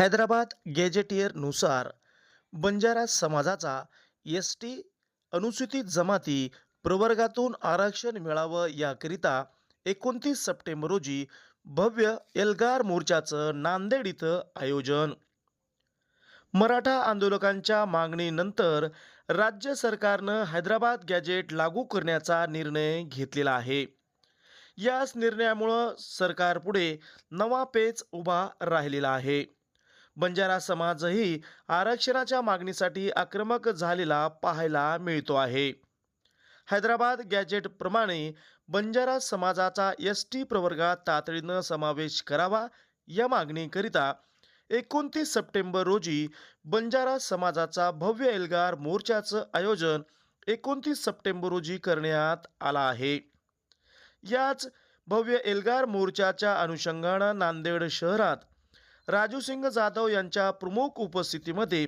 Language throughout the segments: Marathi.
हैदराबाद गॅजेटियरनुसार बंजारा समाजाचा एस टी अनुसूचित जमाती प्रवर्गातून आरक्षण मिळावं याकरिता एकोणतीस सप्टेंबर रोजी भव्य एल्गार मोर्चाचं नांदेड इथं आयोजन. मराठा आंदोलकांच्या मागणीनंतर राज्य सरकारनं हैदराबाद गॅजेट लागू करण्याचा निर्णय घेतलेला आहे. याच निर्णयामुळं सरकारपुढे नवा पेच उभा राहिलेला आहे. बंजारा समाजही आरक्षणाच्या मागणीसाठी आक्रमक झालेला पाहायला मिळतो आहे. हैदराबाद गॅजेटप्रमाणे बंजारा समाजाचा एस टी प्रवर्गात तातडीनं समावेश करावा या मागणीकरिता एकोणतीस सप्टेंबर रोजी बंजारा समाजाचा भव्य एल्गार मोर्चाचं आयोजन एकोणतीस सप्टेंबर रोजी करण्यात आला आहे. याच भव्य एल्गार मोर्चाच्या अनुषंगानं नांदेड शहरात राजू सिंग जाधव यांच्या प्रमुख उपस्थितीमध्ये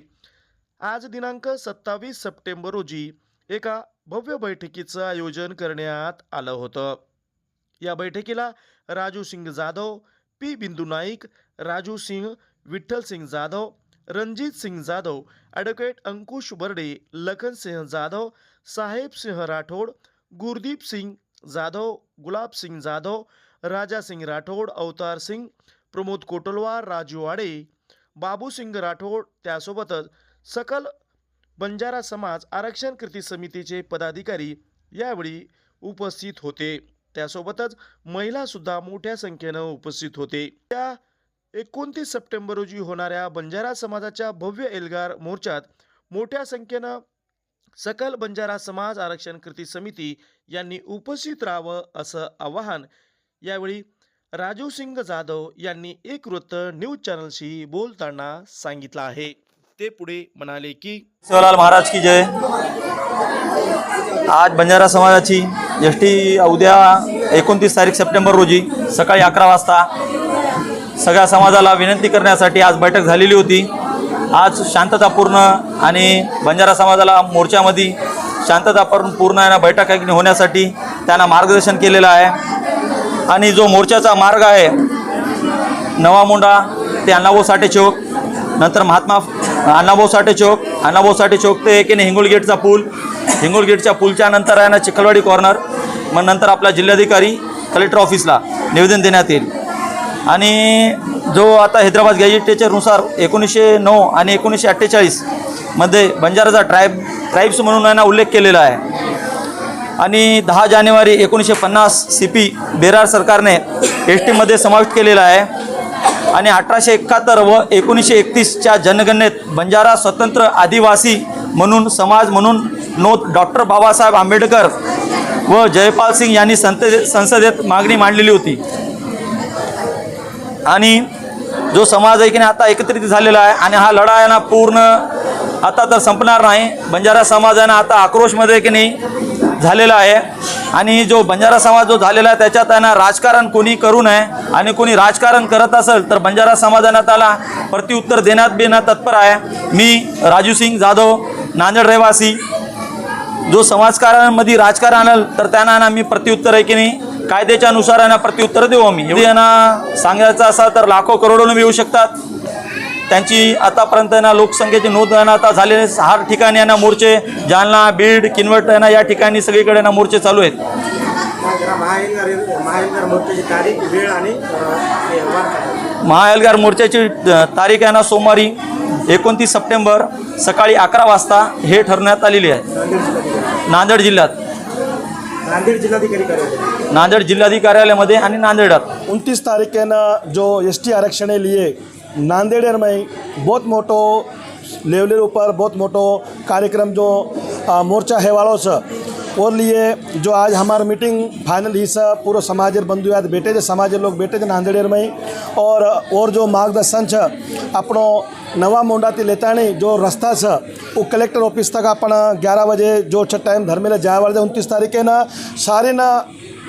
आज दिनांक सत्तावीस सप्टेंबर रोजी एका भव्य बैठकीचं आयोजन करण्यात आलं होतं. या बैठकीला राजू सिंग जाधव पी बिंदू नाईक राजू सिंग विठ्ठल सिंग जाधव रणजित सिंग जाधव ॲडव्होकेट अंकुश बर्डे लखन सिंह जाधव साहेब सिंह राठोड गुरदीप सिंग जाधव गुलाब सिंग जाधव राजा सिंग राठोड अवतार सिंग प्रमोद कोटलवार राजू आडे बाबूसिंग राठोड त्यासोबतच सकल बंजारा समाज आरक्षण कृती समितीचे पदाधिकारी यावेळी उपस्थित होते. त्यासोबतच महिलासुद्धा मोठ्या संख्येनं उपस्थित होते. त्या एकोणतीस सप्टेंबर रोजी होणाऱ्या बंजारा समाजाच्या भव्य एल्गार मोर्चात मोठ्या संख्येनं सकल बंजारा समाज आरक्षण कृती समिती यांनी उपस्थित राहावं असं आवाहन यावेळी राजू सिंग जाधव यांनी एक वृत्त न्यूज चॅनलशी बोलताना सांगितलं आहे. ते पुढे म्हणाले की शिवलाल महाराज की जय. आज बंजारा समाजाची एस टी उद्या एकोणतीस तारीख सप्टेंबर रोजी सकाळी अकरा वाजता सगळ्या समाजाला विनंती करण्यासाठी आज बैठक झालेली होती. आज शांततापूर्ण आणि बंजारा समाजाला मोर्चामध्ये शांततापूर्ण पूर्ण आहे ना बैठक होण्यासाठी त्यांना मार्गदर्शन केलेलं आहे. आणि जो मोर्चाचा मार्ग आहे नवा मुंडा ते अण्णाभाऊ साठे चौक नंतर महात्मा अण्णाभाऊ साठे चौक अण्णाभाऊ साठे चौक ते एकेने हिंगोल गेटचा पूल हिंगोल गेटच्या पूलच्या नंतर आहे ना चिखलवाडी कॉर्नर मग नंतर आपला जिल्हाधिकारी कलेक्टर ऑफिसला निवेदन देण्यात येईल. आणि जो आता हैदराबाद गॅजेटेच्यानुसार एकोणीसशे नऊ आणि एकोणीसशे अठ्ठेचाळीसमध्ये बंजाराचा ट्राईब ट्राईब्स म्हणून आहे ना उल्लेख केलेला आहे. आणि दहा जानेवारी एकोणीसशे पन्नास सी पी बेरार सरकारने एस टीमध्ये समाविष्ट केलेला आहे. आणि अठराशे एकाहत्तर व एकोणीसशे एकतीसच्या जनगणनेत बंजारा स्वतंत्र आदिवासी म्हणून समाज म्हणून नोंद डॉक्टर बाबासाहेब आंबेडकर व जयपाल सिंग यांनी संसदे संसदेत मागणी मांडलेली होती. आणि जो समाज आहे की नाही आता एकत्रित झालेला आहे. आणि हा लढा आहे ना पूर्ण आता तर संपणार नाही. बंजारा समाजानं आता आक्रोशमध्ये की नाही झालेला आहे. आणि जो बंजारा समाज जो झालेला आहे त्याच्यात त्यांना राजकारण कोणी करू नये आणि कोणी राजकारण करत असेल तर बंजारा समाजानं त्याला प्रत्युत्तर देण्यात बिना तत्पर आहे. मी राजू सिंग जाधव नांदेड रहिवासी जो समाजकारांमध्ये राजकारण आणलं तर त्यांना ना मी प्रत्युत्तर आहे की नाही कायद्याच्या अनुसार आहे ना प्रत्युत्तर देऊ आम्ही. एवढी यांना सांगायचं असा तर लाखो करोडो येऊ शकतात. त्यांची आतापर्यंत ना लोकसंख्येची नोंद आहे ना आता झालेले सहा ठिकाणी आहे ना मोर्चे जालना बीड किनवट आहे ना या ठिकाणी सगळीकडे ना मोर्चे चालू आहेत. महाएल्गार मोर्चाची तारीख वेळ आणि अ, हे वार काय? महाएल्गार मोर्चाची अ, तारीख आहे ना सोमवारी एकोणतीस सप्टेंबर सकाळी अकरा वाजता हे ठरवण्यात आलेली आहे. नांदेड जिल्ह्यात. नांदेड जिल्ह्यात नांदेड जिल्हाधिकारी कार्यालय. नांदेड जिल्हाधिकारी कार्यालयामध्ये आणि नांदेडात. उनतीस तारीख के न जो एस टी आरक्षण लिए नांदेड़ में बहुत मोटो लेवल ऊपर बहुत मोटो कार्यक्रम जो आ, मोर्चा है वालों से और लिए जो आज हमारा मीटिंग फाइनल ही से पूरा समाजेर बंधु याद बैठे थे समाजेर लोग बैठे थे नांदेड़ में और और जो मार्गदर्शन છે આપણો નવા મોંડાથી લેતાણી जो रस्ता છે वो कलेक्टर ऑफिस तक अपन ग्यारह बजे जो छ टाइम धर्मेला जाया वाले उनतीस तारीखे ना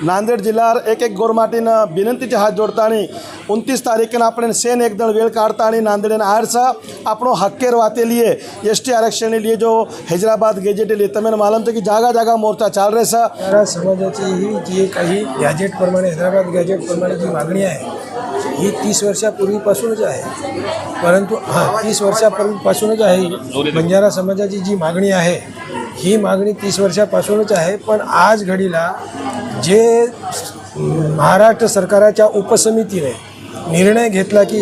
सारे ना नांदेड जिल्ह्यावर एक एक गोरमाटीनं विनंतीचे हात जोडताणी उनतीस तारीखेनं આપણે સેન એક દળ વેળ કાઢતાણી નાંદેડ આરસા આપણો હક્કેર વાતે લીએ એસટી आरक्षण लिए जो हैदराबाद गेजेट लिए તમે मालूम છે કે जागा जागा मोर्चा चाल रहे છે मराठा समाजाची ही जी काही गॅजेटप्रमाणे हैदराबाद गॅजेटप्रमाणे जी मागणी आहे ही तीस वर्षापूर्वीपासूनच आहे परंतु हां तीस वर्षापूर्वीपासूनच आहे बंजारा समाजाची जी मागणी आहे ही मागणी तीस वर्षापासूनच आहे पण आज घडीला जे महाराष्ट्र सरकाराच्या उपसमितीने निर्णय घेतला की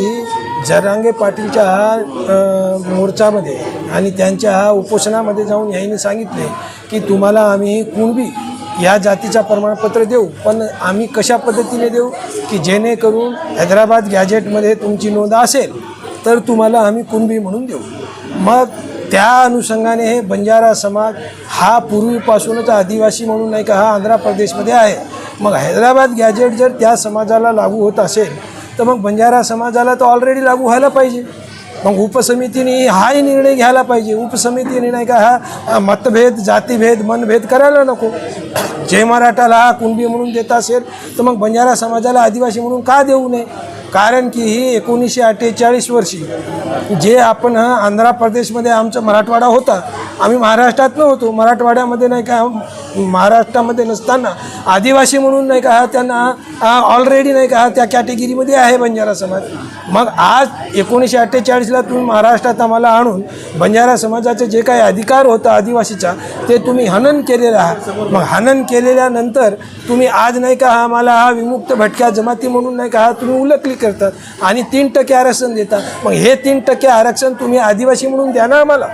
जरांगे पाटीलच्या हा मोर्चामध्ये आणि त्यांच्या हा उपोषणामध्ये जाऊन यांनी सांगितले की तुम्हाला आम्ही कुणबी या जातीचा प्रमाणपत्र देऊ पण आम्ही कशा पद्धतीने देऊ की जेणेकरून हैदराबाद गॅजेटमध्ये तुमची नोंद असेल तर तुम्हाला आम्ही कुणबी म्हणून देऊ. मग त्या अनुषंगाने हे बंजारा समाज हा पूर्वीपासूनच आदिवासी म्हणून नाही का हा आंध्र प्रदेशमध्ये आहे. मग हैदराबाद गॅजेट जर त्या समाजाला लागू होत असेल तर मग बंजारा समाजाला तर ऑलरेडी लागू व्हायला पाहिजे. मग उपसमितीने हाही निर्णय घ्यायला पाहिजे. उपसमितीने नाही का हा मतभेद जातीभेद मनभेद करायला नको. जय मराठाला हा कुणबी म्हणून देत असेल तर मग बंजारा समाजाला आदिवासी म्हणून का देऊ नये? कारण की ही एकोणीसशे अठ्ठेचाळीस वर्षी जे आपण हा आंध्र प्रदेशमध्ये आमचा मराठवाडा होता आम्ही महाराष्ट्रात नव्हतो. मराठवाड्यामध्ये नाही का महाराष्ट्रामध्ये नसताना आदिवासी म्हणून नाही का त्यांना ऑलरेडी नाही का त्या कॅटेगरीमध्ये आहे बंजारा समाज. मग आज एकोणीसशे अठ्ठेचाळीसला तुम्ही महाराष्ट्रात आम्हाला आणून बंजारा समाजाचे जे काही अधिकार होता आदिवासीचा ते तुम्ही हनन केलेलं. आहात मग हनन केलेल्यानंतर तुम्ही आज नाही का आम्हाला हा विमुक्त भटक्या जमाती म्हणून नाही का तुम्ही उलकली करतात आणि तीन टक्के आरक्षण देतात. मग हे तीन टक्के आरक्षण तुम्ही आदिवासी म्हणून द्या ना आम्हाला.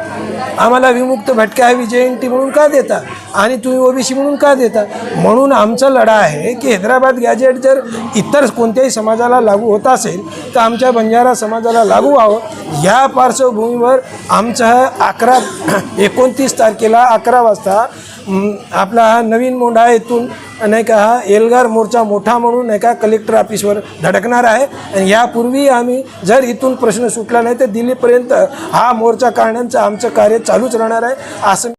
आम्हाला विमुक्त भटक्या ही जयंती म्हणून का देता? आणि तुम्ही ओबीसी म्हणून का देता? म्हणून आमचा लढा आहे की हैदराबाद गॅजेट जर इतर कोणत्याही समाजाला लागू होत असेल तर आमच्या बंजारा समाजाला लागू व्हावं. या पार्श्वभूमीवर आमचं अकरा एकोणतीस तारखेला अकरा वाजता आपला हा नवीन मोंढा येथून नाही का हा एल्गार मोर्चा मोठा म्हणून नाही का कलेक्टर ऑफिसवर धडकणार आहे. आणि यापूर्वी आम्ही जर इथून प्रश्न सुटला नाही तर दिल्लीपर्यंत हा मोर्चा काढण्याचं आमचं कार्य चालूच राहणार आहे. असं